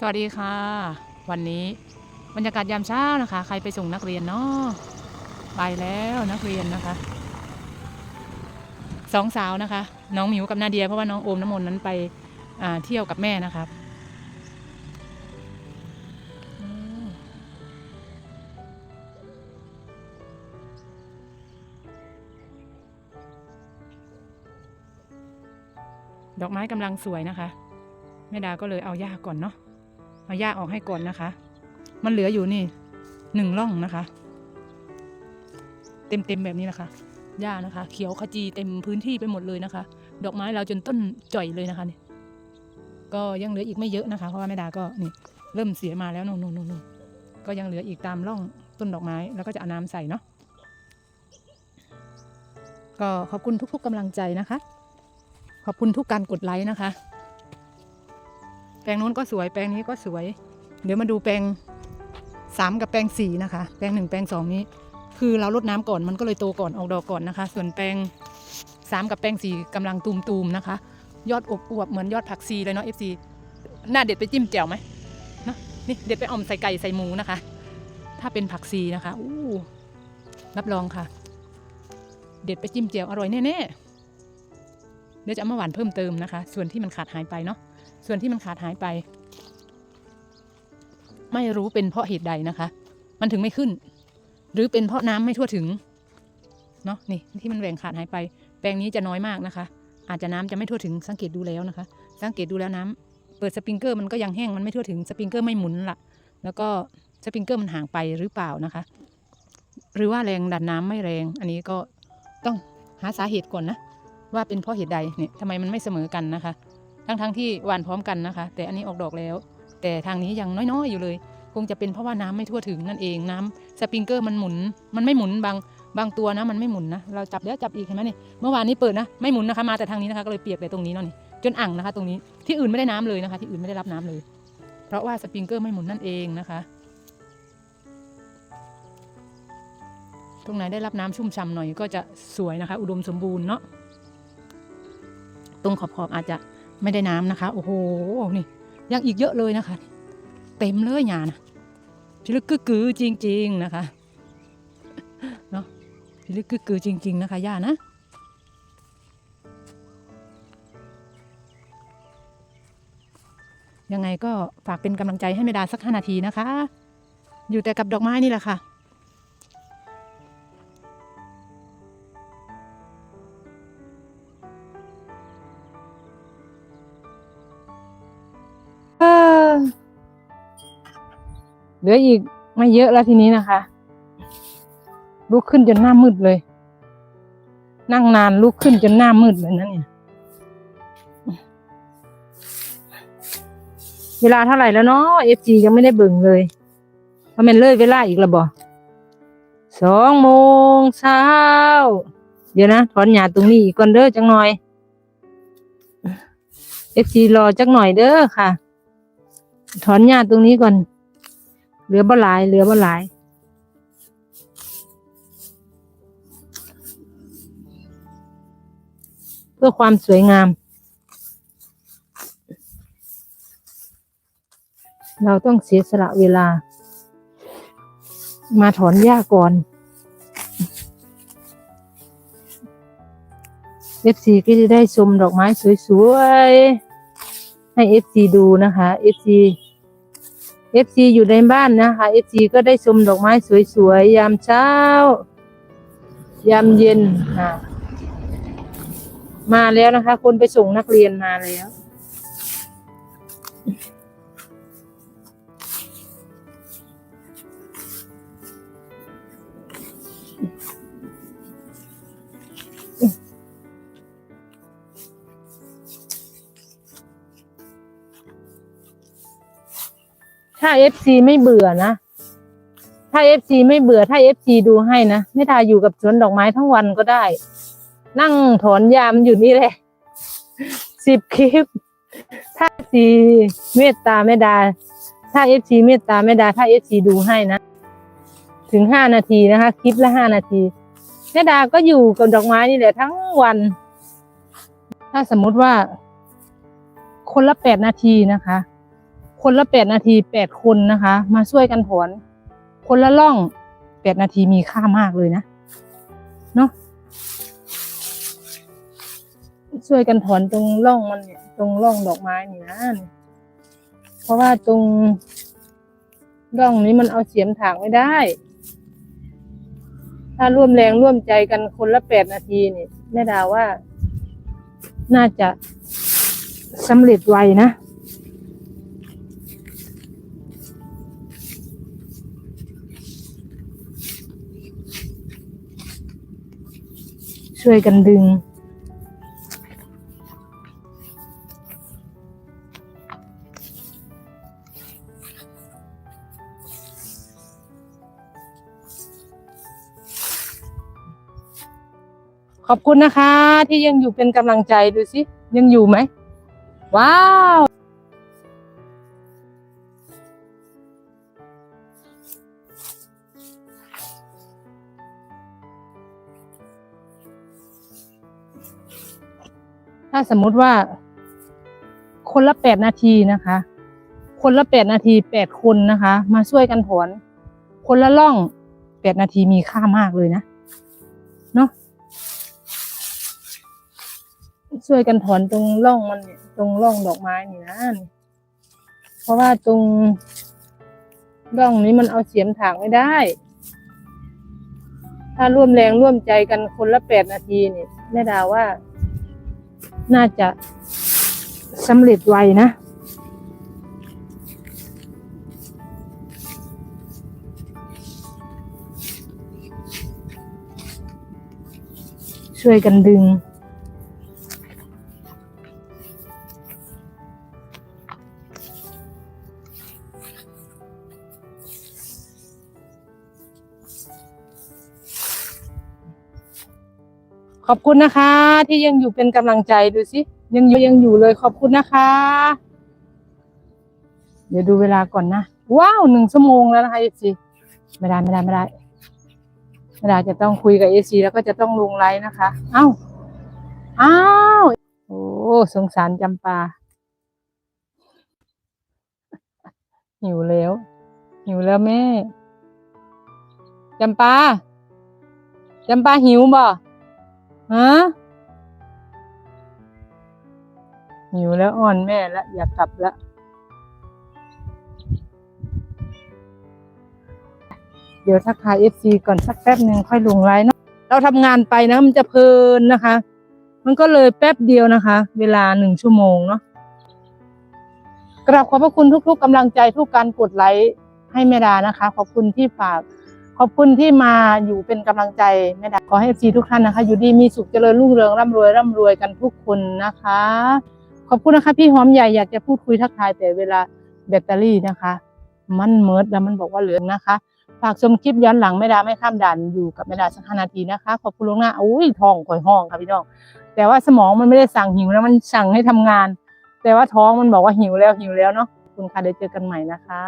สวัสดีค่ะ วันนี้บรรยากาศยามเช้านะคะ ใครไปส่งนักเรียนเนาะไปแล้วนักเรียนนะคะสองสาวนะคะ น้องหมิวกับนาเดีย เพราะว่าน้องโอมน้ำมนต์นั้นไปเที่ยวกับแม่นะครับดอกไม้กำลังสวยนะคะ แม่ดาก็เลยเอาหญ้าก่อนเนาะ เอาหญ้าออกให้ก่อนนะคะ มันเหลืออยู่นี่หนึ่งร่องนะคะ เต็มเต็มแบบนี้นะคะหญ้านะคะ เขียวขจีเต็มพื้นที่ไปหมดเลยนะคะ ดอกไม้เราจนต้นจ่อยเลยนะคะนี่ก็ยังเหลืออีกไม่เยอะนะคะ เพราะว่าแม่ดาก็นี่เริ่มเสียมาแล้วนู่นนู่นนู่นก็ยังเหลืออีกตามร่องต้นดอกไม้แล้วก็จะเอาน้ำใส่เนาะก็ขอบคุณทุกๆกำลังใจนะคะ ขอบคุณทุกการกดไลค์นะคะ แปลงนู้นก็สวย แปลงนี้ก็สวย เดี๋ยวมาดูแปลงสามกับแปลงสี่นะคะ แปลงหนึ่งแปลงสองนี้ คือเราลดน้ำก่อนมันก็เลยโตก่อนออกดอกก่อนนะคะ ส่วนแปลงสามกับแปลงสี่กำลังตูมๆนะคะ ยอดอบอวบเหมือนยอดผักซีเลยเนาะเอฟซีหน้าเด็ดไปจิ้มแจ่วไหมเนาะนี่เด็ดไปออมใส่ไก่ใส่หมูนะคะ ถ้าเป็นผักซีนะคะอู้รับรองค่ะ เด็ดไปจิ้มแจ่วอร่อยแน่ๆเดี๋ยวจะเอามาหวานเพิ่มเติมนะคะ ส่วนที่มันขาดหายไปเนาะ ส่วนที่มันขาดหายไป ไม่รู้เป็นเพราะเหตุใดนะคะ มันถึงไม่ขึ้น หรือเป็นเพราะน้ำไม่ทั่วถึงเนาะนี่ที่มันแหว่งขาดหายไป แปลงนี้จะน้อยมากนะคะ อาจจะน้ำจะไม่ทั่วถึงสังเกตดูแล้วนะคะ สังเกตดูแล้วน้ำเปิดสปริงเกอร์มันก็ยังแห้งมันไม่ทั่วถึงสปริงเกอร์ไม่หมุนละแล้วก็สปริงเกอร์มันห่างไปหรือเปล่านะคะ หรือว่าแรงดันน้ำไม่แรง อันนี้ก็ต้องหาสาเหตุก่อนนะว่าเป็นเพราะเหตุใดเนี่ยทำไมมันไม่เสมอกันนะคะ ทั้งๆทที่หวานพร้อมกันนะคะ แต่อันนี้ออกดอกแล้ว แต่ทางนี้ยังน้อยๆอยู่เลย คงจะเป็นเพราะว่าน้ำไม่ทั่วถึงนั่นเองน้ำสปริงเกอร์มันหมุน มันไม่หมุนบางบางตัวนะมันไม่หมุนนะเราจับแล้วจับอีกเห็นไหมนี่เมื่อวานนี้เปิดนะไม่หมุนนะคะมาแต่ทางนี้นะคะก็เลยเปียกแต่ตรงนี้เนาะนี่จนอ่างนะคะ ตรงนี้ที่อื่นไม่ได้น้ำเลยนะคะ ที่อื่นไม่ได้รับน้ำเลย เพราะว่าสปริงเกอร์ไม่หมุนนั่นเองนะคะตรงไหนได้รับน้ำชุ่มฉ่ำหน่อยก็จะสวยนะคะ อุดมสมบูรณ์เนาะตรงขอบๆอาจจะ ไม่ได้น้ำนะคะ โอ้โหนี่ยังอีกเยอะเลยนะคะ เต็มเลยหยานะพิลึกกึกกือจริง ๆนะคะเนาะพิลึกกึกกือจริง ๆ นะคะย่านะยังไงก็ฝากเป็นกำลังใจให้เมดาสักห้านาทีนะคะ อยู่แต่กับดอกไม้นี่แหละค่ะ เหลืออีกไม่เยอะแล้วทีนี้นะคะ ลุกขึ้นจนหน้ามืดเลย นั่งนานลุกขึ้นจนหน้ามืดเลยนะเนี่ย เวลาเท่าไหร่แล้วเนาะเอฟจียังไม่ได้เบิ่งเลยว่ามันเลยเวลาอีกแล้วบ่สองโมงเช้า เดี๋ยวนะถอนหญ้าตรงนี้อีกก่อนเด้อจังหน่อยเอฟจีรอจังหน่อยเด้อค่ะ ถอนหญ้าตรงนี้ก่อน เหลือบ่หลายเหลือบ่หลายเพื่อความสวยงาม เราต้องเสียสละเวลา มาถอนหญ้าก่อน FC ก็จะได้ชมดอกไม้สวยๆ ให้ FC ดูนะคะ FC FC อยู่ในบ้านนะคะ FC ก็ได้ชมดอกไม้สวยๆ ยามเช้า ยามเย็นค่ะ มาแล้วนะคะ คนไปส่งนักเรียนมาแล้ว ถ้า FC ไม่เบื่อนะ ถ้า FC ไม่เบื่อ ถ้า FC ดูให้นะไม่ทาอยู่กับสวนดอกไม้ทั้งวันก็ได้ นั่งถอนยามอยู่นี่แหละสิบคลิป ถ้า FC เมตตาแม่ดา ถ้า FC เมตตาแม่ดา ถ้า FC ดูให้นะ ถึงห้านาทีนะคะ คลิปละห้านาทีแม่ดาก็อยู่กับดอกไม้นี่แหละทั้งวัน ถ้าสมมติว่า คนละแปดนาทีนะคะ คนละแปดนาทีแปดคนนะคะ มาช่วยกันถอน คนละล่องแปดนาทีมีค่ามากเลยนะเนาะช่วยกันถอนตรงร่องมันเนี่ยตรงร่องดอกไม้นี่นะเพราะว่าตรงร่องนี้มันเอาเสียมถางไม่ได้ ถ้าร่วมแรงร่วมใจกันคนละแปดนาทีนี่แม่ดาว่า น่าจะสำเร็จไวนะ ช่วยกันดึง ขอบคุณนะคะ ที่ยังอยู่เป็นกำลังใจดูสิ ยังอยู่ไหม ว้าว ถ้าสมมุติว่า คนละแปดนาทีนะคะ คนละแปดนาทีแปดคนนะคะ มาช่วยกันถอน คนละล่องแปดนาทีมีค่ามากเลยนะเนาะช่วยกันถอนตรงร่องมันเนี่ยตรงร่องดอกไม้นี่นะเพราะว่าตรงร่องนี้มันเอาเสียมถางไม่ได้ ถ้าร่วมแรงร่วมใจกันคนละแปดนาทีนี่แม่ดาว่า น่าจะสำเร็จไวนะ ช่วยกันดึง ขอบคุณนะคะ ที่ยังอยู่เป็นกำลังใจดูสิยังอยู่ยังอยู่เลยขอบคุณนะคะ เดี๋ยวดูเวลาก่อนนะ ว้าวหนึ่งชั่วโมงแล้วนะคะเอซีไม่ได้ไม่ได้ไม่ได้ไม่ได้จะต้องคุยกับเอซีแล้วก็จะต้องลงไลน์นะคะ เอ้าอ้าวโอ้สงสารจำปาหิวแล้ว หิวแล้วแม่จำปาจำปาหิวบ่ ฮะหิวแล้วอ่อนแม่แล้วอยากกลับแล้วเดี๋ยวทักทายเอฟซีก่อนสักแป๊บหนึ่งค่อยลงไลน์เนาะเราทำงานไปนะ มันจะเพลินนะคะ มันก็เลยแป๊บเดียวนะคะ เวลาหนึ่งชั่วโมงเนาะกราบขอบพระคุณทุก ๆกำลังใจทุกการกดไลค์ให้แม่ดานะคะ ขอบคุณที่ฝาก ขอบคุณที่มาอยู่เป็นกำลังใจแม่ดาขอให้ซีทุกท่านนะคะ อยู่ดีมีสุขเจริญรุ่งเรืองร่ำรวยร่ำรวยกันทุกคนนะคะ ขอบคุณนะคะ พี่หอมใหญ่อยากจะพูดคุยทักทายแต่เวลาแบตเตอรี่นะคะ มันเมิดแล้วมันบอกว่าเหลืองนะคะฝากชมคลิปย้อนหลังแม่ดาไม่ข้ามด่านอยู่กับแม่ดาสักห้านาทีนะคะ ขอบคุณลวงหน้าอุ้ยทองข่อยห้องค่ะพี่น้อง แต่ว่าสมองมันไม่ได้สั่งหิวนะมันสั่งให้ทำงาน แต่ว่าท้องมันบอกว่าหิวแล้วหิวแล้วเนาะคุณค่ะเดี๋ยวเจอกันใหม่นะคะ